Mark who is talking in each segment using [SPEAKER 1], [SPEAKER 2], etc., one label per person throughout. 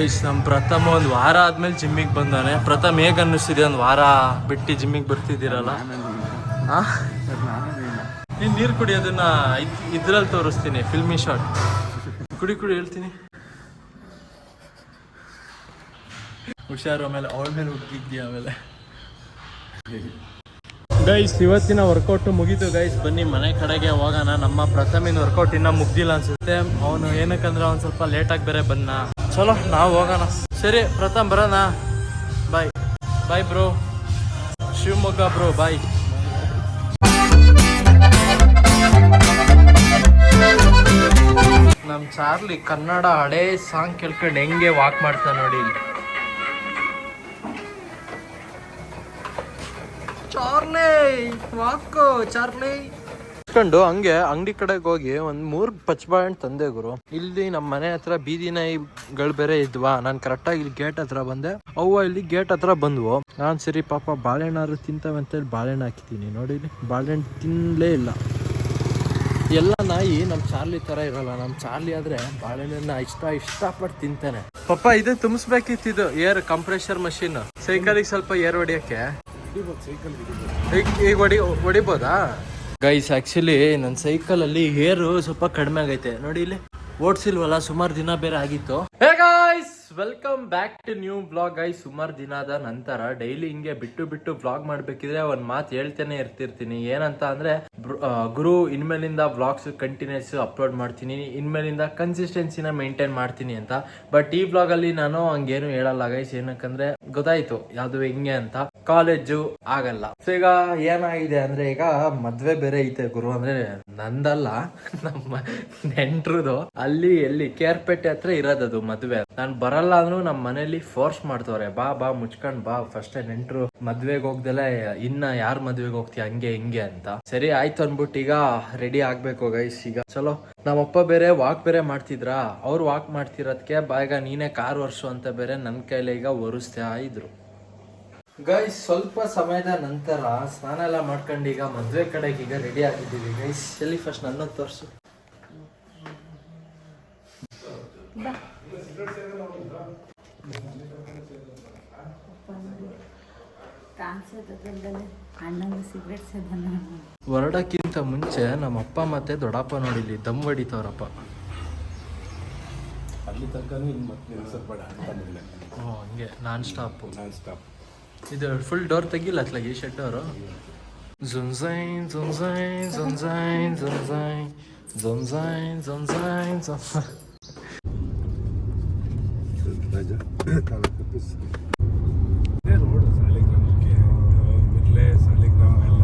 [SPEAKER 1] Guys ನಮ್ಮ ಪ್ರಥಮ ಒಂದು ವಾರ ಆದ್ಮೇಲೆ ಜಿಮ್ಮಿಗೆ ಬಂದಾನೆ. ಪ್ರಥಮ ಹೇಗೆ ಅನ್ನಿಸ್ತಿದೆ? ಒಂದು ವಾರ ಬಿಟ್ಟು ಜಿಮ್ಮಿಗೆ ಬರ್ತಿದ್ದೀರಲ್ಲ? ಆ? ನೀರು ನೀರು ಕುಡಿಯೋದನ್ನ ಇದ್ರಲ್ಲಿ ತೋರಿಸ್ತೀನಿ ಫಿಲ್ಮಿ ಶಾಟ್ ಕುಡಿ ಕುಡಿ, ಹೇಳ್ತೀನಿ. ಹುಷಾರು, ಆಮೇಲೆ ಅವಳ ಮೇಲೆ ಹುಡುಗಿದ್ಯಾ ಆಮೇಲೆ? ಗೈಸ್, ಇವತ್ತಿನ ವರ್ಕೌಟ್ ಮುಗೀತು. ಗೈಸ್, ಬನ್ನಿ, ಮನೆ ಕಡೆಗೆ ಹೋಗೋಣ. ನಮ್ಮ ಪ್ರಥಮಿನ ವರ್ಕೌಟ್ ಇನ್ನೂ ಮುಗ್ದಿಲ್ಲ ಅನ್ಸುತ್ತೆ. ಅವನು ಏನಕ್ಕಂದ್ರೆ, ಅವ್ನು ಸ್ವಲ್ಪ ಲೇಟಾಗಿ ಬೇರೆ ಬನ್ನ ಚಲೋ, ನಾವು ಹೋಗೋಣ. ಸರಿ, ಪ್ರಥಮ್ ಬರೋಣ. Bye bye bro Shivamogga bro bye ನಮ್ ಚಾರ್ಲಿ ಕನ್ನಡ ಹಳೇ ಸಾಂಗ್ ಕೇಳ್ಕೊಂಡು ಹೆಂಗೆ ವಾಕ್ ಮಾಡ್ತಾ ನೋಡಿ ಚಾರ್ಲಿ ವಾಕು ಚಾರ್ಲಿ. ಇಟ್ಕೊಂಡು ಹಂಗೆ ಅಂಗಡಿ ಕಡೆಗೆ ಹೋಗಿ ಒಂದು ಮೂರು ಪಚ್ಬಾಣ್ ತಂದೆ ಗುರು. ಇಲ್ಲಿ ನಮ್ಮ ಮನೆ ಹತ್ರ ಬೀದಿ ನಾಯಿಗಳು ಬೇರೆ ಇದ್ವಾ? ನಾನು ಕರೆಕ್ಟಾಗಿ ಇಲ್ಲಿ ಗೇಟ್ ಹತ್ರ ಬಂದೆ. ಅವ್ವ ಇಲ್ಲಿ ಗೇಟ್ ಹತ್ರ ಬಂದ್ವು. ನಾನು ಸರಿ ಪಾಪ ಬಾಳೆಹಣ್ಣಾರು ತಿಂತವೆ ಅಂತೇಳಿ ಬಾಳೆಹಣ್ಣು ಹಾಕಿದ್ದೀನಿ. ನೋಡಿ ಇಲ್ಲಿ ಬಾಳೆಹಣ್ಣು ತಿನ್ನಲೇ ಇಲ್ಲ. ಎಲ್ಲ ನಾಯಿ ನಮ್ಮ ಚಾರ್ಲಿ ತರ ಇರಲ್ಲ. ನಮ್ಮ ಚಾರ್ಲಿ ಆದ್ರೆ ಬಾಳೆಹಣ್ಣನ್ನ ಇಷ್ಟ ಇಷ್ಟಪಟ್ಟು ತಿಂತಾನೆ. ಪಾಪ ಇದು ತುಂಬಿಸ್ಬೇಕಿತ್ತು ಏರ್ ಕಂಪ್ರೆಷರ್ ಮಷೀನ್. ಸೈಕಲಿಗೆ ಸ್ವಲ್ಪ ಏರ್ ಹೊಡಿಯಕ್ಕೆ. ಈಗ ಈಗ ಹೊಡಿ ಹೊಡಿಬೋದಾ? ಗೈಸ್ ಆಕ್ಚುಲಿ ನನ್ನ ಸೈಕಲ್ ಅಲ್ಲಿ ಹೇರು ಸ್ವಲ್ಪ ಕಡಿಮೆ ಆಗೈತೆ. ನೋಡಿ ಇಲ್ಲಿ ಓಡ್ಸಿಲ್ವಲ್ಲ ಸುಮಾರು ದಿನ ಬೇರೆ ಆಗಿತ್ತು. Hey guys welcome back to new blog I ಸುಮಾರು ದಿನದ ನಂತರ ಡೈಲಿ ಹಿಂಗೆ ಬಿಟ್ಟು ಬಿಟ್ಟು ಬ್ಲಾಗ್ ಮಾಡ್ಬೇಕಿದ್ರೆ ಒಂದ್ ಮಾತು ಹೇಳ್ತಾನೆ ಇರ್ತಿರ್ತೀನಿ. ಏನಂತ ಅಂದ್ರೆ ಗುರು, ಇನ್ಮೇಲಿಂದ ಬ್ಲಾಗ್ಸ್ ಕಂಟಿನ್ಯೂಸ್ ಅಪ್ಲೋಡ್ ಮಾಡ್ತೀನಿ. ಇನ್ಮೇಲಿಂದ ಕನ್ಸಿಸ್ಟೆನ್ಸಿನ ಮೇಂಟೈನ್ ಮಾಡ್ತೀನಿ ಅಂತ. ಬಟ್ ಈ ಬ್ಲಾಗ್ ಅಲ್ಲಿ ನಾನು ಹಂಗೇನು ಹೇಳಲ್ಲ ಗೈಸ್ ಏನಕ್ಕಂದ್ರೆ, ಗೊತ್ತಾಯ್ತು ಯಾವ್ದು ಹೆಂಗೆ ಅಂತ. ಕಾಲೇಜು ಆಗಲ್ಲ. ಸೊ ಈಗ ಏನಾಗಿದೆ ಅಂದ್ರೆ, ಈಗ ಮದ್ವೆ ಬೇರೆ ಐತೆ ಗುರು ಅಂದ್ರೆ, ನಂದಲ್ಲ. ನಮ್ಮ ನೆಂಟ್ರದು. ಅಲ್ಲಿ, ಎಲ್ಲಿ, ಕೇರ್ಪೇಟೆ ಹತ್ರ ಇರೋದದು ಮದ್ವೆ. ನಾನ್ ಬರಲ್ಲ ಅಂದ್ರೂ ನಮ್ಮ ಮನೇಲಿ ಫೋರ್ಸ್ ಮಾಡ್ತವ್ರೆ. ಬಾ ಬಾ, ಮುಚ್ಕೊಂಡ್ ಬಾ. ಫಸ್ಟ್ ನೆಂಟ್ರು, ಮದ್ವೆಗೆ ಹೋಗ್ದೆಲ್ಲ ಇನ್ನ ಯಾರ್ ಮದ್ವೆಗೆ ಹೋಗ್ತೀಯ? ಹಂಗೆ, ಹಿಂಗೆ ಅಂತ. ಸರಿ, ಆಯ್ತು ಅನ್ಬಿಟ್ಟು ಈಗ ರೆಡಿ ಆಗ್ಬೇಕು ಗೈಸ್ ಈಗ. ಚಲೋ. ನಮ್ಮಪ್ಪ ಬೇರೆ ವಾಕ್ ಬೇರೆ ಮಾಡ್ತಿದ್ರಾ? ಅವ್ರು ವಾಕ್ ಮಾಡ್ತಿರೋದಕ್ಕೆ ಬಾಗ ನೀನೇ ಕಾರ್ ವರ್ಷು ಅಂತ ಬೇರೆ ನನ್ನ ಕೈಲಿ ಈಗ ಒರೆಸ್ತಾ ಇದ್ರು. ಗೈಸ್ ಸ್ವಲ್ಪ ಸಮಯದ ನಂತರ ಸ್ನಾನ ಎಲ್ಲ ಮಾಡ್ಕೊಂಡು ಈಗ ಮದ್ವೆ ಕಡೆಗೆ ಈಗ ರೆಡಿ ಆಗಿದ್ದೀವಿ ಗೈಸ್ ಎಲ್ಲಿ ಫಸ್ಟ್ ನನ್ನ ತೋರಿಸು. ಹೊರಡಕ್ಕಿಂತ ಮುಂಚೆ ನಮ್ಮ ಅಪ್ಪ ಮತ್ತೆ ದೊಡ್ಡಪ್ಪ ನೋಡಿಲಿ ದಮ್ ಹೊಡಿತವ್ರಪ್ಪ.
[SPEAKER 2] ಅಲ್ಲಿ ತನಕ ಮತ್ತೆ
[SPEAKER 1] ಓ ಹಂಗೆ. Non stop.
[SPEAKER 2] Non stop.
[SPEAKER 1] ಇದು ಫುಲ್ ಡೋರ್ ತೆಗಿಲ್ಲ ಅತ್ಲಾಗಿ ಶೆಡ್ ಡೋರು ಜುನ್ಸೈನ್ ಜುನ್ಸೈನ್ ಜುನ್ಸೈನ್ ಜುನ್ಸೈನ್ ಜುನ್ಸೈನ್ ಜುನ್ಸೈನ್ ಜುನ್ಸೈನ್
[SPEAKER 2] ರಾಜ. ತಪ್ಪಿಸ್ ಇದೇ ರೋಡ್ ಸಾಲಿಗ್ರಾಮಕ್ಕೆ ಮಿರ್ಲೆ ಸಾಲಿಗ್ರಾಮ ಎಲ್ಲ.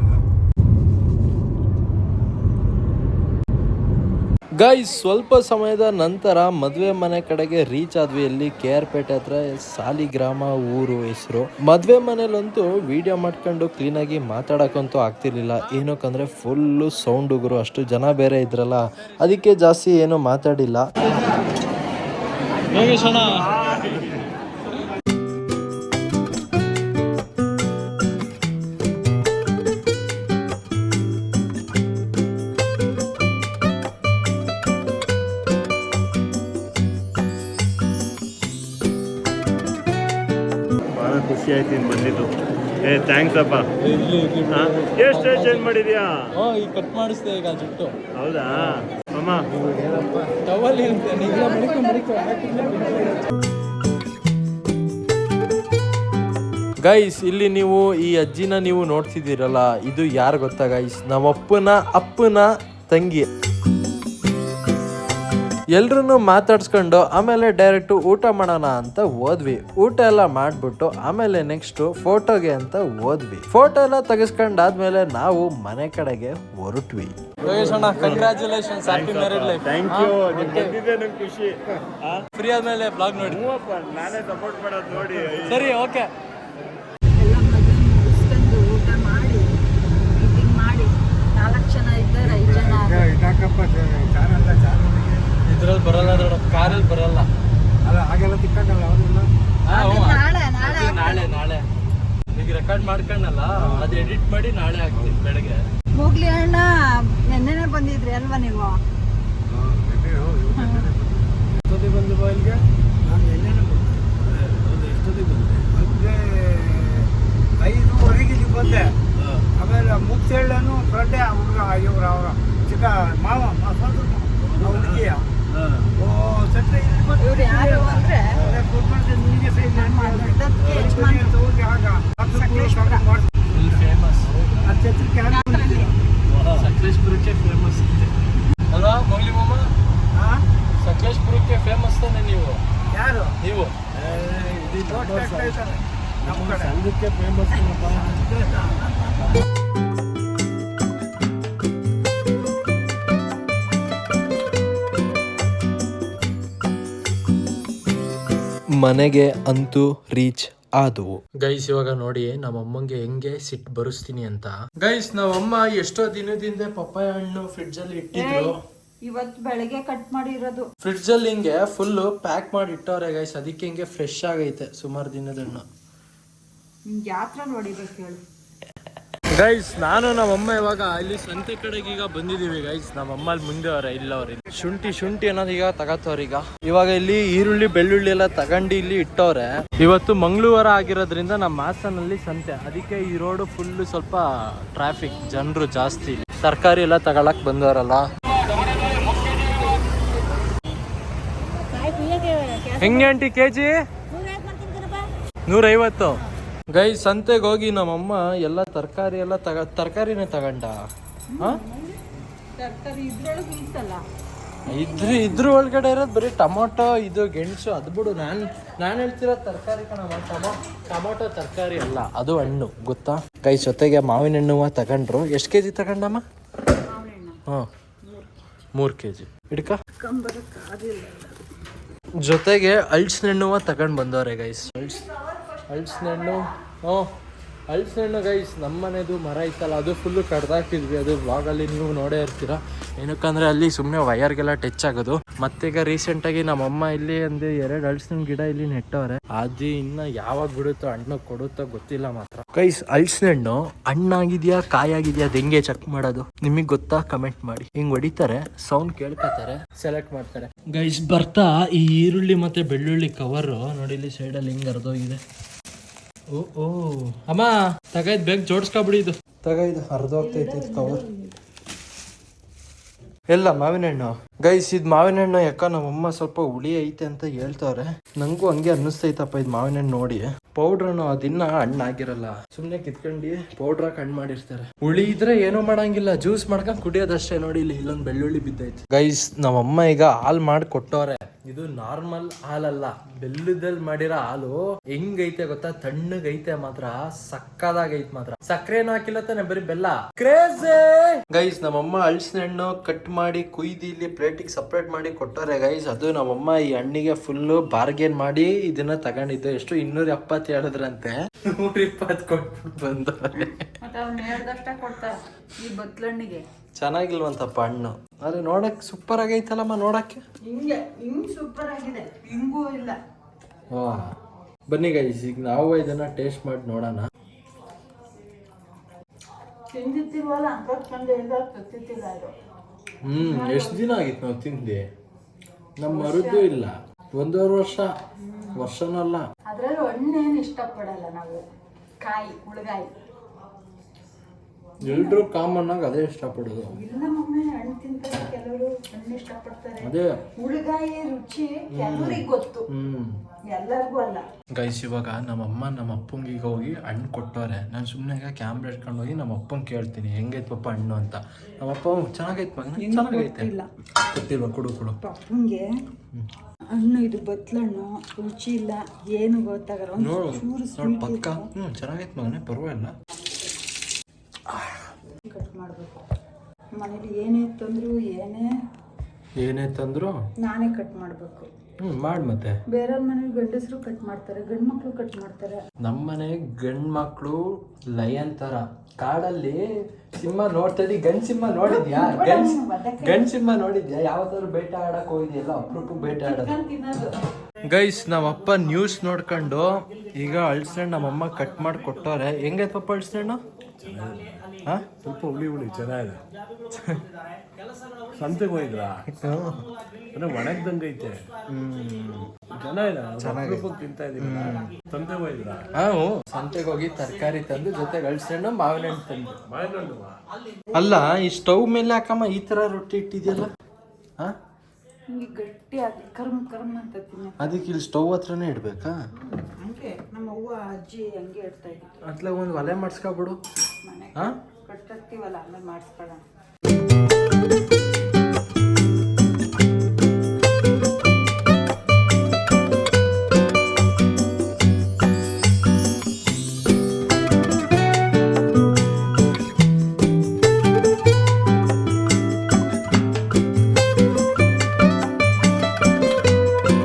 [SPEAKER 1] ಗೈಸ್ ಸ್ವಲ್ಪ ಸಮಯದ ನಂತರ ಮದುವೆ ಮನೆ ಕಡೆಗೆ ರೀಚ್ ಆದ್ವಿ ಅಲ್ಲಿ ಕೆ ಆರ್ ಪೇಟೆ ಹತ್ರ ಸಾಲಿಗ್ರಾಮ ಊರು ಹೆಸರು. ಮದುವೆ ಮನೇಲಂತೂ ವಿಡಿಯೋ ಮಾಡ್ಕೊಂಡು ಕ್ಲೀನಾಗಿ ಮಾತಾಡಕ್ಕಂತೂ ಆಗ್ತಿರ್ಲಿಲ್ಲ. ಏನಕ್ಕಂದ್ರೆ ಫುಲ್ಲು ಸೌಂಡ್ ಉಗುರು ಅಷ್ಟು ಜನ ಬೇರೆ ಇದ್ರಲ್ಲ. ಅದಕ್ಕೆ ಜಾಸ್ತಿ ಏನು ಮಾತಾಡಿಲ್ಲ.
[SPEAKER 3] ಭಾಳ ಖುಷಿ ಆಯ್ತು ನೀನು ಬಂದಿದ್ದು. ಏ ಥ್ಯಾಂಕ್ಸ್ ಅಪ್ಪ. ಎಷ್ಟು ಚೇಂಜ್ ಮಾಡಿದ್ಯಾ?
[SPEAKER 1] ಈಗ ಕಟ್ ಮಾಡಿಸ್ದೆ ಈಗ ಜುಟ್ಟು.
[SPEAKER 3] ಹೌದಾ?
[SPEAKER 1] ಗೈಸ್ ಇಲ್ಲಿ ನೀವು ಈ ಅಜ್ಜಿನ ನೀವು ನೋಡ್ತಿದ್ದೀರಲ್ಲ ಇದು ಯಾರು ಗೊತ್ತಾ ಗೈಸ್ ನಮ್ಮಪ್ಪನ ಅಪ್ಪನ ತಂಗಿ. ಎಲ್ರೂ ಮಾತಾಡ್ಸ್ಕೊಂಡು ಆಮೇಲೆ ಡೈರೆಕ್ಟ್ ಊಟ ಮಾಡೋಣ ಅಂತ ಹೋದ್ವಿ. ಊಟ ಎಲ್ಲ ಮಾಡ್ಬಿಟ್ಟು ಆಮೇಲೆ ನೆಕ್ಸ್ಟ್ ಫೋಟೋಗೆ ಅಂತ ಹೋದ್ವಿ. ಫೋಟೋ ಎಲ್ಲ ತೆಗೆಸ್ಕೊಂಡಾದ್ಮೇಲೆ ನಾವು ಮನೆ ಕಡೆಗೆ ಹೊರಟ್ವಿ. Congratulations happy married life
[SPEAKER 3] thank you ನೀನು ಬಂದಿದ್ದೆ ನಂಗೆ ಖುಷಿ. ಆ?
[SPEAKER 1] ಫ್ರೀ ಆದ್ಮೇಲೆ ಬ್ಲಾಗ್ ನೋಡಿ.
[SPEAKER 3] ಹೂವಪ್ಪ ನಾನೇ ಸಪೋರ್ಟ್ ಮಾಡೋದು ನೋಡಿ.
[SPEAKER 1] ಸರಿ ಓಕೆ
[SPEAKER 4] ಎಲ್ಲ ಮದುವೆ ಮುಗಿಸ್ಕೊಂಡು ಊಟ ಮಾಡಿ ಮೀಟಿಂಗ್ ಮಾಡಿ ನಾಲ್ಕು ಜನ ಇದ್ದಾರೆ ಐದು ಜನ.
[SPEAKER 2] ಇದಾಕಪ್ಪ ಚಾನಲ್ಲ ಚಾನಲ್
[SPEAKER 1] ಅದ್ರಲ್ಲಿ ಬರಲ್ಲ ಕಾರಲ್ಲಿ ಬರಲ್ಲ.
[SPEAKER 2] ಅಲ್ಲ ಹಾಗೆಲ್ಲ
[SPEAKER 4] ತಿಕ್ಕಲ್ಲ ನಾಳೆ ನಾಳೆ
[SPEAKER 1] ನಾಳೆ ಈಗ ರೆಕಾರ್ಡ್ ಮಾಡ್ಕೊಂಡಲ್ಲ ಅದ್ ಎಡಿಟ್ ಮಾಡಿ ನಾಳೆ ಆಗ್ತೀನಿ ಬೆಳಗ್ಗೆ.
[SPEAKER 4] ಹೋಗ್ಲಿ ಅಣ್ಣ ನಿನ್ನೆನೆ ಬಂದಿದ್ರಿ ಅಲ್ವಾ ನೀವು?
[SPEAKER 1] ಬಂದೆ
[SPEAKER 2] ಮತ್ತೆ ಆಮೇಲೆ
[SPEAKER 4] ಅವರ ಚಿಕ್ಕ ಮಾವ
[SPEAKER 1] ಇವ್ರು ಯಾರು
[SPEAKER 4] ಅಂದರೆ
[SPEAKER 1] ಸಕಲೇಶ್ಪುರಕ್ಕೆ ಫೇಮಸ್ ಇದೆ ಅಲ್ವಾ ಮೌಲಿ ಮಾಮ? ಸಕಲೇಶ್ಪುರಕ್ಕೆ ಫೇಮಸ್ ತಾನೆ ನೀವು?
[SPEAKER 2] ಯಾರು?
[SPEAKER 1] ನೀವು?
[SPEAKER 2] ಸಂಘಕ್ಕೆ ಫೇಮಸ್
[SPEAKER 1] ಮನೆಗೆ ಅಂತೂ ರೀಚ್ ಆದವು. ಗೈಸ್ ಇವಾಗ ನೋಡಿ ನಮ್ಮ ಅಮ್ಮಂಗೆ ಹೆಂಗೆ ಸಿಟ್ ಬರುಸ್ತೀನಿ ಅಂತ. ಗೈಸ್ ನಮ್ಮಮ್ಮ ಎಷ್ಟೋ ದಿನದಿಂದ ಪಪ್ಪಾಯ ಹಣ್ಣು ಫ್ರಿಡ್ಜ್ ಅಲ್ಲಿ ಇಟ್ಟಿದ್ರು
[SPEAKER 4] ಇವತ್ತು ಬೆಳಗ್ಗೆ ಕಟ್ ಮಾಡಿರೋದು.
[SPEAKER 1] ಫ್ರಿಡ್ಜ್ ಅಲ್ಲಿ ಹಿಂಗೆ ಫುಲ್ ಪ್ಯಾಕ್ ಮಾಡಿ ಇಟ್ಟವ್ರೆ ಗೈಸ್ ಅದಕ್ಕೆ ಹಿಂಗೆ ಫ್ರೆಶ್ ಆಗೈತೆ ಸುಮಾರು ದಿನದ ಹಣ್ಣು
[SPEAKER 4] ನಿಮ್ಗೆ ಯಾತ್ರ ನೋಡಿಬೇಕು ಹೇಳು
[SPEAKER 1] ಗೈಸ್ ನಾನು ನಮ್ಮಮ್ಮ ಇವಾಗ ಇಲ್ಲಿ ಸಂತೆ ಕಡೆಗೆ ಈಗ ಬಂದಿದೀವಿ ಗೈಸ್ ನಮ್ಮಮ್ಮ ಅಲ್ಲಿ ಮುಂದೆ ಅವ್ರ, ಇಲ್ಲ ಶುಂಠಿ ಶುಂಠಿ ಅನ್ನೋದು ಈಗ ತಗತ್ತವ್ರ ಈಗ. ಇವಾಗ ಇಲ್ಲಿ ಈರುಳ್ಳಿ, ಬೆಳ್ಳುಳ್ಳಿ ಎಲ್ಲ ತಗೊಂಡು ಇಲ್ಲಿ ಇಟ್ಟವ್ರೆ. ಇವತ್ತು ಮಂಗಳವಾರ ಆಗಿರೋದ್ರಿಂದ ನಮ್ಮ ಹಾಸನಲ್ಲಿ ಸಂತೆ. ಅದಕ್ಕೆ ಈ ರೋಡ್ ಫುಲ್ ಸ್ವಲ್ಪ ಟ್ರಾಫಿಕ್ ಜನರು ಜಾಸ್ತಿ ತರಕಾರಿ ಎಲ್ಲ ತಗೊಳಕ್ ಬಂದವರಲ್ಲ. ಹೆಂಗೆ ಆಂಟಿ, ಕೆಜಿ? ನೂರೈವತ್ತು. ಗೈ ಸಂತೆಗೆ ಹೋಗಿ ನಮ್ಮಮ್ಮ ಎಲ್ಲ ತರಕಾರಿ ಎಲ್ಲ ತಗ ತರಕಾರಿನೇ ತಗೊಂಡ. ಇದ್ರ ಇದ್ರ ಒಳಗಡೆ ಇರೋದು ಬರೀ ಟೊಮೊಟೊ ಇದು ಗೆಣಸು ಅದು ಬಿಡು. ನಾನು ನಾನು ಹೇಳ್ತಿರೋ ತರಕಾರಿ ಕಣಮ್ಮ ಟೊಮೊ ಟೊಮೊಟೊ ತರಕಾರಿ ಅಲ್ಲ ಅದು ಹಣ್ಣು ಗೊತ್ತಾ? ಕೈ ಜೊತೆಗೆ ಮಾವಿನ ಹಣ್ಣು ತಗೊಂಡ್ರು. ಎಷ್ಟು ಕೆ ಜಿ ತಗೊಂಡಮ್ಮ? ಹಾಂ. ಮೂರು ಕೆ ಜಿ ಹಿಡ್ಕ ಜೊತೆಗೆ ಹಣ್ಣು ತಗೊಂಡು ಬಂದವ್ರೆ ಗೈಸ್. ಹಳ್ಸ್ ಹಳ್ಸಿನ ಹಣ್ಣು ಹ್ಞೂ ಹಳ್ಸಿನ ಹಣ್ಣು ಗೈಸ್ ನಮ್ಮ ಮನೆದು ಮರ ಇತ್ತಲ್ಲ ಅದು ಫುಲ್ಲು ಕಡ್ದಾಕಿದ್ವಿ. ಅದು ವ್ಲಾಗಲ್ಲಿ ನೀವು ನೋಡೇ ಇರ್ತೀರ. ಏನಕ್ಕಂದರೆ ಅಲ್ಲಿ ಸುಮ್ಮನೆ ವಯರ್ಗೆಲ್ಲ ಟಚ್ ಆಗೋದು. ಮತ್ತೀಗ ರೀಸೆಂಟಾಗಿ ನಮ್ಮಮ್ಮ ಇಲ್ಲಿ ಅಂದರೆ ಎರಡು ಹಳ್ಸಿನ ಗಿಡ ಇಲ್ಲಿ ನೆಟ್ಟವ್ರೆ. ಅದು ಇನ್ನು ಯಾವಾಗ ಬಿಡುತ್ತೋ, ಹಣ್ಣು ಕೊಡುತ್ತೋ ಗೊತ್ತಿಲ್ಲ ಮಾತ್ರ. ಗೈಸ್ ಹಳ್ಸಿನ ಹಣ್ಣು ಹಣ್ಣಾಗಿದೆಯಾ, ಕಾಯಾಗಿದೆಯಾ ಅದು ಹೆಂಗೆ ಚೆಕ್ ಮಾಡೋದು? ನಿಮಗೆ ಗೊತ್ತಾ? ಕಮೆಂಟ್ ಮಾಡಿ. ಹಿಂಗೆ ಹೊಡಿತಾರೆ ಸೌಂಡ್ ಕೇಳ್ಕೊತಾರೆ ಸೆಲೆಕ್ಟ್ ಮಾಡ್ತಾರೆ. ಗೈಸ್ ಬರ್ತಾ ಈ ಈರುಳ್ಳಿ ಮತ್ತು ಬೆಳ್ಳುಳ್ಳಿ ಕವರು ನೋಡಿ ಇಲ್ಲಿ ಸೈಡಲ್ಲಿ ಹಿಂಗೆ ಅರ್ಧೋಗಿದೆ ಓ ಓ. ಅಮ್ಮ ತಗೈದ್ ಬೇಗ ಜೋಡಿಸ್ಕೊಬಿಡಿ ಇದು. ತಗೈದು ಹರಿದೋಗ್ತೈತಿ ಕವರ್ ಎಲ್ಲ ಮಾವಿನ ಹಣ್ಣು ಗೈಸ್ ಇದು ಮಾವಿನ ಹಣ್ಣು ಯಾಕ ನಮ್ಮಮ್ಮ ಸ್ವಲ್ಪ ಹುಳಿ ಐತೆ ಅಂತ ಹೇಳ್ತಾವ್ರೆ. ನಂಗೂ ಹಂಗೆ ಅನ್ನಿಸ್ತೈತಪ್ಪ ಇದು ಮಾವಿನ ಹಣ್ಣು ನೋಡಿ ಪೌಡ್ರ್ ಹಣ್ಣು ಅದಿನ್ನ ಹಣ್ಣಾಗಿರಲ್ಲ. ಸುಮ್ನೆ ಕಿತ್ಕೊಂಡು ಪೌಡ್ರ್ ಹಾಕಿ ಹಣ್ಣು ಮಾಡಿರ್ತಾರೆ. ಹುಳಿ ಇದ್ರೆ ಏನೂ ಮಾಡಂಗಿಲ್ಲ. ಜ್ಯೂಸ್ ಮಾಡ್ಕೊಂಡು ಕುಡಿಯೋದಷ್ಟೇ ನೋಡಿ ಇಲ್ಲಿ ಇಲ್ಲೊಂದು ಬೆಳ್ಳುಳ್ಳಿ ಬಿದ್ದೈತೆ. ಗೈಸ್ ನಮ್ಮಮ್ಮ ಈಗ ಹಾಲ್ ಮಾಡಿ ಕೊಟ್ಟವ್ರೆ ಇದು ನಾರ್ಮಲ್ ಹಾಲಲ್ಲ. ಬೆಲ್ಲದಲ್ಲಿ ಮಾಡಿರೋ ಹಾಲು ಹೆಂಗೈತೆ ಗೊತ್ತಾ? ತಣ್ಣಗೈತೆ ಮಾತ್ರ ಸಕ್ಕದಾಗೈತೆ ಮಾತ್ರ. ಸಕ್ಕರೆನೂ ಹಾಕಿಲ್ಲ ತಾನೆ ಬರೀ ಬೆಲ್ಲ. ಕ್ರೇಜ್ ಗೈಸ್ ನಮ್ಮಮ್ಮ ಹಳ್ಸಿನ ಹಣ್ಣು ಕಟ್ ಮಾಡಿ ಕುಯ್ದು ಇಲ್ಲಿ ಪ್ಲೇಟಿಗೆ ಸಪ್ರೇಟ್ ಮಾಡಿ ಕೊಟ್ಟಾರೆ ಗೈಸ್ ಅದು ನಮ್ಮಮ್ಮ ಈ ಹಣ್ಣಿಗೆ ಫುಲ್ಲು ಬಾರ್ಗೇನ್ ಮಾಡಿ ಇದನ್ನ ತಗೊಂಡಿದ್ದು. ಎಷ್ಟು ಇನ್ನೂರ ಎಪ್ಪತ್ತು ಹೇಳಿದ್ರಂತೆ. ನೂರ ಇಪ್ಪತ್ತು ಕೊಟ್ಬಿಟ್ಟು
[SPEAKER 4] ಬಂದ
[SPEAKER 1] ಚೆನ್ನಾಗಿಲ್ವಂತಪ್ಪ ಹಣ್ಣು. ಅದೇ ನೋಡಕ್ಕೆ ಸೂಪರ್ ಆಗೈತಲ್ಲಮ್ಮ ನೋಡಕ್ಕೆ?
[SPEAKER 4] ಹಿಂಗೆ ಹಿಂಗ್ ಸೂಪರ್ ಆಗಿದೆ. ಹಿಂಗೂ ಇಲ್ಲ.
[SPEAKER 1] ಹಾಂ. ಬನ್ನಿ ಗೈಸ್ ಈಗ ನಾವು ಇದನ್ನ ಟೇಸ್ಟ್ ಮಾಡಿ ನೋಡೋಣ.
[SPEAKER 4] ತಿಂದಿರ್ತೀವಲ್ಲ
[SPEAKER 1] ಹ್ಮ್ ಎಷ್ಟು ದಿನ ಆಗಿತ್ತು ನಾವು ತಿಂದೆ ನಮ್ಮ ಮರುದು ಇಲ್ಲ. ಒಂದೂವರೆ ವರ್ಷ. ವರ್ಷನಲ್ಲ.
[SPEAKER 4] ಅದ್ರಲ್ಲಿ ಹಣ್ಣೇನು ಇಷ್ಟಪಡಲ್ಲ ನಾವು. ಕಾಯಿ ಹುಳಗಾಯಿ.
[SPEAKER 1] ಎಲ್ರು ಕಾಮನ್ ಆಗಿ ಅದೇ ಇಷ್ಟಪಡೋದು.
[SPEAKER 4] ಇಲ್ಲ ಮಮ್ಮಿ ಹಣ್ಣು ತಿಂತಾರೆ ಕೆಲವರು ಹಣ್ಣು ಇಷ್ಟಪಡ್ತಾರೆ.
[SPEAKER 1] ಅದೇ.
[SPEAKER 4] ಹುಳಗಾಯಿ ರುಚಿ ಕೆಲವರಿಗೆ ಗೊತ್ತು. ಎಲ್ಲರಿಗೂ ಅಲ್ಲ.
[SPEAKER 1] ಗೈಸ್ ಇವಾಗ ನಮ್ಮಮ್ಮ ನಮ್ಮ ಅಪ್ಪಂಗೆ ಈಗ ಹೋಗಿ ಹಣ್ಣು ಕೊಟ್ಟವ್ರೆ. ನಾನು ಸುಮ್ಮನೆ ಈಗ ಕ್ಯಾಮ್ರಾ ಇಟ್ಕೊಂಡು ಹೋಗಿ ನಮ್ಮ ಅಪ್ಪಂಗೆ ಕೇಳ್ತೀನಿ. ಹೆಂಗೈತೆ ಪಪ್ಪ ಹಣ್ಣು ಅಂತ. ನಮ್ಮ ಅಪ್ಪ "ಹ್ಞೂ, ಚೆನ್ನಾಗೈತೆ. ಗೊತ್ತಿಲ್ವಾ? ಕೊಡು ಕೊಡು.
[SPEAKER 4] ಪಪ್ಪಂಗೆ ಹಣ್ಣು ಇದು ಬತ್ಲಣ್ಣು ರುಚಿ ಇಲ್ಲ ಏನು ಗೊತ್ತಾಗಲ್ಲ. ಒಂದು
[SPEAKER 1] ನೋಡು ಪಕ್ಕ. ಹ್ಞೂ ಚೆನ್ನಾಗೈತೆ ಮಗನೇ. ಪರವಾಗಿಲ್ಲ.
[SPEAKER 4] ಕಟ್ ಮಾಡಬೇಕು. ಮನೇಲಿ ಏನೇ ತಂದ್ರು ಏನೇ
[SPEAKER 1] ಏನೇ ತಂದ್ರು?
[SPEAKER 4] ನಾನೇ ಕಟ್ ಮಾಡಬೇಕು.
[SPEAKER 1] ಹ್ಞೂ ಮಾಡಿ ಮತ್ತೆ.
[SPEAKER 4] ಬೇರೆಯವ್ರ ಮನೇಲಿ ಗಂಡಸರು ಕಟ್ ಮಾಡ್ತಾರೆ ಗಂಡು ಮಕ್ಕಳು ಕಟ್ ಮಾಡ್ತಾರೆ.
[SPEAKER 1] ನಮ್ಮನೆ ಗಂಡು ಮಕ್ಕಳು ಲಯನ್ ತರ. ಕಾಡಲ್ಲಿ ಸಿಂಹ ನೋಡ್ತದಿ ಗಂಡ್ ಸಿಂಹ ನೋಡಿದ್ಯಾ? ಗಂಡ್ ಗಂಡ್ ಸಿಂಹ ನೋಡಿದ್ಯಾ? ಯಾವತ್ತಾದ್ರು ಬೇಟ ಆಡಕ್ ಹೋಗಿದ್ಯಲ್ಲ ಅಪ್ರೂಪ ಬೇಟ ಆಡೋದು.
[SPEAKER 4] ತಿನ್ನೋದು.
[SPEAKER 1] ಗೈಸ್ ನಮ್ಮಪ್ಪ ನ್ಯೂಸ್ ನೋಡ್ಕೊಂಡು ಈಗ ಅಳ್ಸಣ್ಣ ನಮ್ಮಮ್ಮ ಕಟ್ ಮಾಡಿ ಕೊಟ್ಟವ್ರೆ ಹೆಂಗೈತಪ್ಪ ಅಳ್ಸಣ್ಣ? ಹಾ?
[SPEAKER 2] ಸ್ವಲ್ಪ ಹುಳಿ ಹುಳಿ ಚೆನ್ನಾಗಿದೆ ಸಂತೆಗೆ ಹೋಗಿದ್ರಾ? ಅಂದ್ರೆ ಒಣಗ್ದಂಗೆ ಐತೆ. ಚೆನ್ನಾಗಿದೆ. ಚೆನ್ನಾಗಿ ತಿಂತಾ ಇದೀನಿ ಸಂತೆಗೆ ಹೋಗಿದ್ರಾ?
[SPEAKER 1] ಹಾ ಸಂತೆಗೆ ಹೋಗಿ ತರಕಾರಿ ತಂದು ಜೊತೆಗೆ ಅಳ್ಸಣ್ಣ ಮಾವಿನ ಹಣ್ಣು ತಂದು ಅಲ್ಲ ಈ ಸ್ಟವ್ ಮೇಲೆ ಹಾಕಮ್ಮ ಈ ತರ ರೊಟ್ಟಿ ಇಟ್ಟಿದ್ಯಲ್ಲ? ಹಾಂ?
[SPEAKER 4] ಗಟ್ಟಿಯಾಗಿ ಕರ್ಮ್ ಕರ್ಮ್ ಅಂತ ತಿನ್ನ
[SPEAKER 1] ಅದಕ್ಕೆ ಇಲ್ಲಿ ಸ್ಟವ್ ಹತ್ರನೇ ಇಡ್ಬೇಕಾ?
[SPEAKER 4] ಹಂಗೆ ನಮ್ಮ ಅವ್ವ ಅಜ್ಜಿ ಹಂಗೆ ಇಡ್ತಾ ಇದ್ರು.
[SPEAKER 1] ಅತ್ಲಾಗ ಒಂದು ಒಲೆ ಮಾಡಿಸ್ಕೊಬಿಡು.
[SPEAKER 4] ಮನೆ
[SPEAKER 1] ಹಾ?
[SPEAKER 4] ಕಟ್ಟಿರ್ತೀವಲ್ಲ ಆಮೇಲೆ ಮಾಡಿಸ್ಕೊಳ್ಳೋಣ